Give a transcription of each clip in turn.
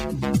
Bye.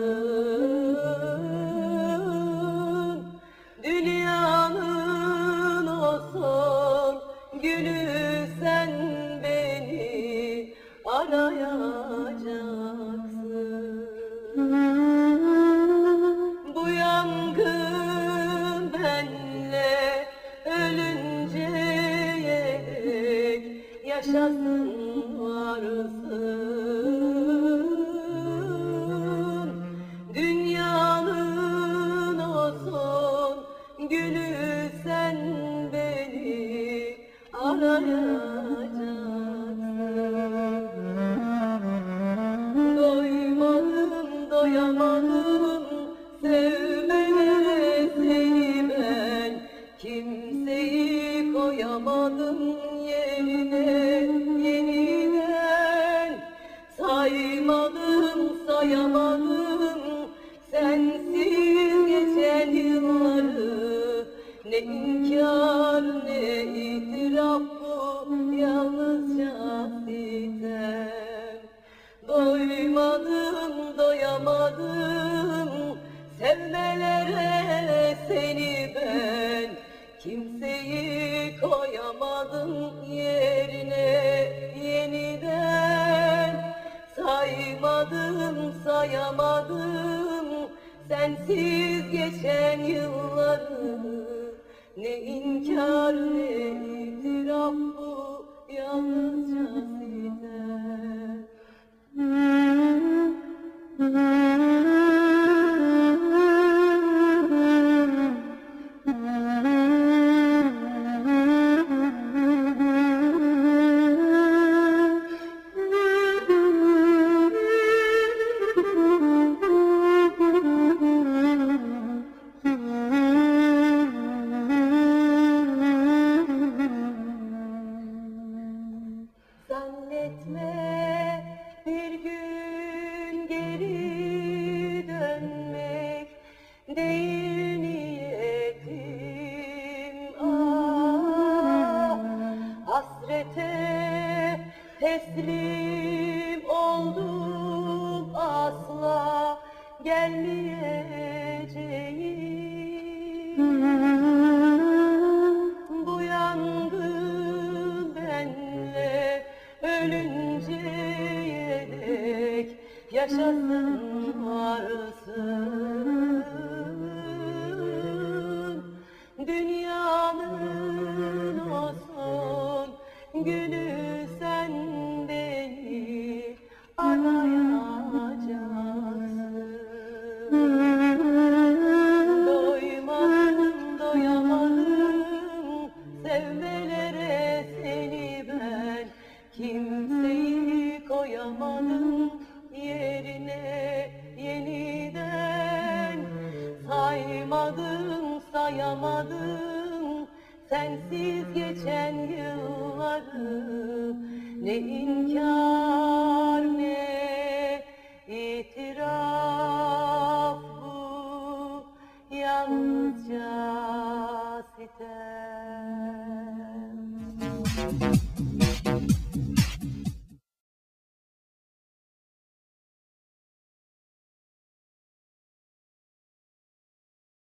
gülü sen beni arayacaksın. Bu yangın benle ölünceye dek yaşasın varsın Doymadım doyamadım sevmelere seni ben Kimseyi koyamadım yerine yeniden. Saymadım sayamadım sensiz geçen yılları Ne inkar Kimseyi koyamadım yerine yeniden. Saymadım, sayamadım Sensiz geçen yılları. Ne inkar ne itiraf gelmeyeceğim Bu yangın benle ölünceye dek yaşasın varsın Dünyanın olsun gülü Kimseyi koyamadım yerine yeniden Saymadım sayamadım sensiz geçen yılları Ne inkar ne itiraf bu yalnızca sitem Thank you.